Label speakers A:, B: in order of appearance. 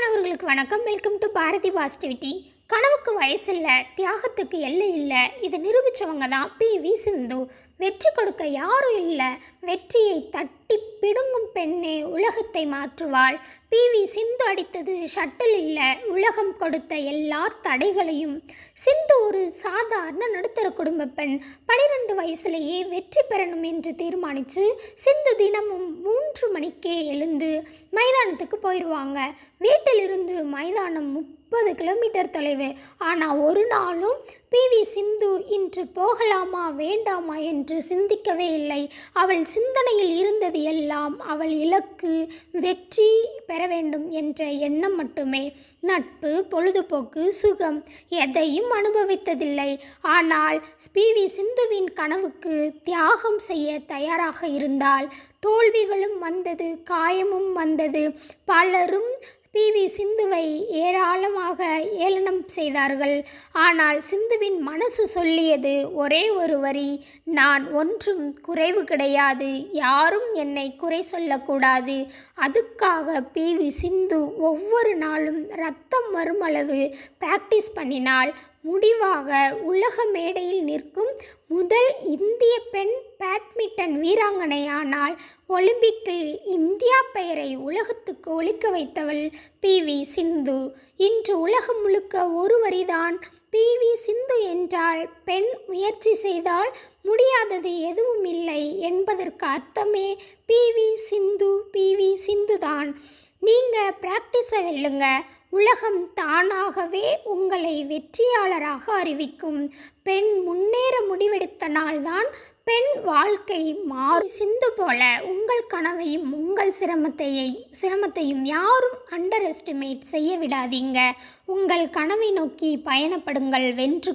A: மாணவர்களுக்கு வணக்கம். Welcome to Bharathi positivity கனவுக்கு வயசில்லை தியாகத்துக்கு எல்லை இல்லை. இதை நிரூபித்தவங்க தான் பி வி சிந்து. வெற்றி கொடுக்க யாரும் இல்லை. வெற்றியை தட்டி பெண்ணே உலகத்தை மாற்றுவாள். பி. வி. சிந்து அடித்தது ஷட்டில் இல்லை. உலகம் கொடுத்த எல்லா தடைகளையும் சிந்து ஒரு சாதாரண நடுத்தர குடும்ப பெண். பனிரெண்டு வயசுலேயே வெற்றி பெறணும் என்று தீர்மானித்து சிந்து தினமும் மூன்று மணிக்கே எழுந்து மைதானத்துக்கு போயிடுவாங்க வீட்டிலிருந்து மைதானம் முப்பது கிலோமீட்டர் தொலைவு. ஆனால் ஒரு நாளும் பி. வி. சிந்து இன்று போகலாமா வேண்டாமா என்று சிந்திக்கவே இல்லை. அவள் சிந்தனையில் இருந்தது எல்லாம் அவள் இலக்கு வெற்றி பெற வேண்டும் என்ற எண்ணம் மட்டுமே. நட்பு பொழுதுபோக்கு சுகம் எதையும் அனுபவித்ததில்லை. ஆனால் பி வி சிந்துவின் கனவுக்கு தியாகம் செய்ய தயாராக இருந்தால் தோல்விகளும் வந்தது காயமும் வந்தது. பலரும் பி வி சிந்துவை ஏராளமாக செய்தார்கள். ஆனால் சிந்துவின் மனசு சொல்லியது ஒரே ஒரு வரி நான் ஒன்றும் குறைவு கிடையாது. யாரும் என்னை குறை சொல்லக்கூடாது. அதுக்காக பி வி சிந்து ஒவ்வொரு நாளும் ரத்தம் வரும் அளவு பிராக்டிஸ் பண்ணினாள் முடிவாக உலக மேடையில் நிற்கும் முதல் இந்திய பெண் பேட்மிண்டன் வீராங்கனையானால் ஒலிம்பிக்கில் இந்தியா பெயரை உலகத்துக்கு ஒழிக்க வைத்தவள் பி வி சிந்து. இன்று உலகம் முழுக்க ஒரு வரிதான் பி வி சிந்து என்றால் பெண் முயற்சி செய்தால் முடியாதது எதுவும் இல்லை என்பதற்கு அர்த்தமே P V Sindhu P V Sindhu தான் நீங்கள் ப்ராக்டிஸை வெல்லுங்க. உலகம் தானாகவே உங்களை வெற்றியாளராக அறிவிக்கும். பெண் முன்னேற முடிவெடுத்த நாள்தான் பெண் வாழ்க்கை மாறு சிந்து போல உங்கள் கனவையும் உங்கள் சிரமத்தையை சிரமத்தையும் யாரும் அண்டர் எஸ்டிமேட் செய்ய விடாதீங்க. உங்கள் கனவை நோக்கி பயணப்படுங்கள் வென்று